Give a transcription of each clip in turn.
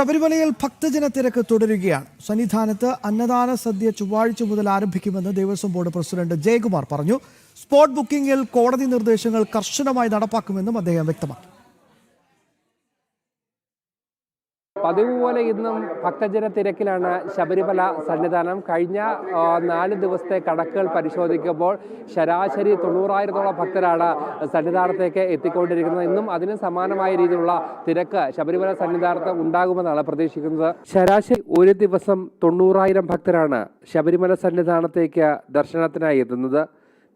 ശബരിമലയിൽ ഭക്തജന തിരക്ക് തുടരുകയാണ്. സന്നിധാനത്ത് അന്നദാന സദ്യ ചൊവ്വാഴ്ച മുതൽ ആരംഭിക്കുമെന്ന് ദേവസ്വം ബോർഡ് പ്രസിഡന്റ് ജയകുമാർ പറഞ്ഞു. സ്പോട്ട് ബുക്കിംഗിൽ കോടതി നിർദ്ദേശങ്ങൾ കർശനമായി നടപ്പാക്കുമെന്നും അദ്ദേഹം വ്യക്തമാക്കി. പതിവ് പോലെ ഇന്നും ഭക്തജന തിരക്കിലാണ് ശബരിമല സന്നിധാനം. കഴിഞ്ഞ നാല് ദിവസത്തെ കണക്കുകൾ പരിശോധിക്കുമ്പോൾ ശരാശരി തൊണ്ണൂറായിരത്തോളം ഭക്തരാണ് സന്നിധാനത്തേക്ക് എത്തിക്കൊണ്ടിരിക്കുന്നത്. ഇന്നും അതിന് സമാനമായ രീതിയിലുള്ള തിരക്ക് ശബരിമല സന്നിധാനത്ത് ഉണ്ടാകുമെന്നാണ് പ്രതീക്ഷിക്കുന്നത്. ശരാശരി ഒരു ദിവസം തൊണ്ണൂറായിരം ഭക്തരാണ് ശബരിമല സന്നിധാനത്തേക്ക് ദർശനത്തിനായി എത്തുന്നത്.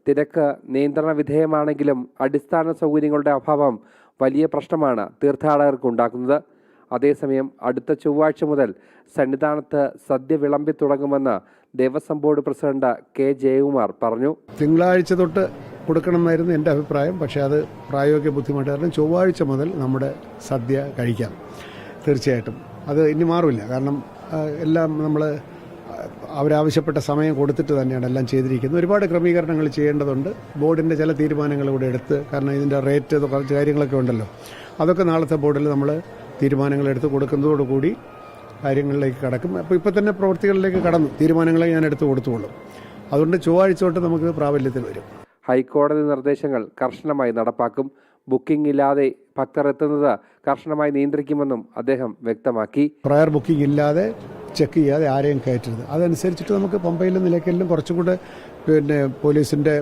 തിരക്ക് നിയന്ത്രണ വിധേയമാണെങ്കിലും അടിസ്ഥാന സൗകര്യങ്ങളുടെ അഭാവം വലിയ പ്രശ്നമാണ് തീർത്ഥാടകർക്ക് ഉണ്ടാക്കുന്നത് അതേസമയം അടുത്ത ചൊവ്വാഴ്ച മുതൽ സന്നിധാനത്ത് സദ്യ വിളമ്പി തുടങ്ങുമെന്ന് Devaswom board president K Jayakumar പറഞ്ഞു. തിങ്കളാഴ്ച തൊട്ട് കൊടുക്കണമെന്നായിരുന്നു എന്റെ അഭിപ്രായം. പക്ഷേ അത് പ്രായോഗിക ബുദ്ധിമുട്ട് കാരണം ചൊവ്വാഴ്ച മുതൽ നമ്മുടെ സദ്യ കഴിക്കാം. തീർച്ചയായിട്ടും. അത് ഇനി മാറില്ല. കാരണം എല്ലാം നമ്മൾ അവരാവശ്യപ്പെട്ട സമയം കൊടുത്തിട്ട് തന്നെയാണ് എല്ലാം ചെയ്തിരിക്കുന്നത്. ഒരുപാട് ക്രമീകരണങ്ങൾ ചെയ്യേണ്ടതുണ്ട്. ബോർഡിന്റെ ചില തീരുമാനങ്ങൾ കൂടെ എടുത്ത് കാരണം ഇതിന്റെ റേറ്റ് കാര്യങ്ങളൊക്കെ ഉണ്ടല്ലോ. അതൊക്കെ നാളത്തെ ബോർഡിൽ നമ്മൾ തീരുമാനങ്ങൾ എടുത്ത് കൊടുക്കുന്നതോടുകൂടി കാര്യങ്ങളിലേക്ക് കടക്കും. അപ്പോൾ ഇപ്പോൾ തന്നെ പ്രവൃത്തികളിലേക്ക് കടന്നു. തീരുമാനങ്ങളെ ഞാൻ എടുത്തു കൊടുത്തുകൊള്ളും അതുകൊണ്ട് ചൊവ്വാഴ്ച തൊട്ട് നമുക്ക് പ്രാബല്യത്തിൽ വരും. ഹൈക്കോടതി നിർദ്ദേശങ്ങൾ കർശനമായി നടപ്പാക്കും. ബുക്കിംഗ് ഇല്ലാതെ ഭക്തർ എത്തുന്നത് കർശനമായി നിയന്ത്രിക്കുമെന്നും അദ്ദേഹം വ്യക്തമാക്കി. പ്രയർ ബുക്കിംഗ് ഇല്ലാതെ ചെക്ക് ചെയ്യാതെ ആരെയും കയറ്റരുത്. അതനുസരിച്ചിട്ട് നമുക്ക് പമ്പയിലും നിലയ്ക്കലിലും കുറച്ചും കൂടെ പിന്നെ പോലീസിന്റെ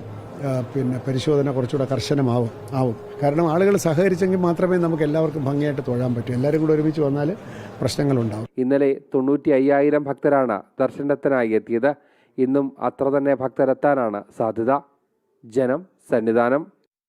പിന്നെ പരിശോധന കുറച്ചുകൂടെ കർശനമാവും ആവും. കാരണം ആളുകൾ സഹകരിച്ചെങ്കിൽ മാത്രമേ നമുക്ക് എല്ലാവർക്കും ഭംഗിയായിട്ട് തൊഴാൻ പറ്റൂ. എല്ലാവരും കൂടെ ഒരുമിച്ച് വന്നാൽ പ്രശ്നങ്ങളുണ്ടാവും. ഇന്നലെ തൊണ്ണൂറ്റി അയ്യായിരം ഭക്തരാണ് ദർശനത്തിനായി എത്തിയത്. ഇന്നും അത്ര തന്നെ ഭക്തരെത്താനാണ് സാധ്യത. ജനം സന്നിധാനം.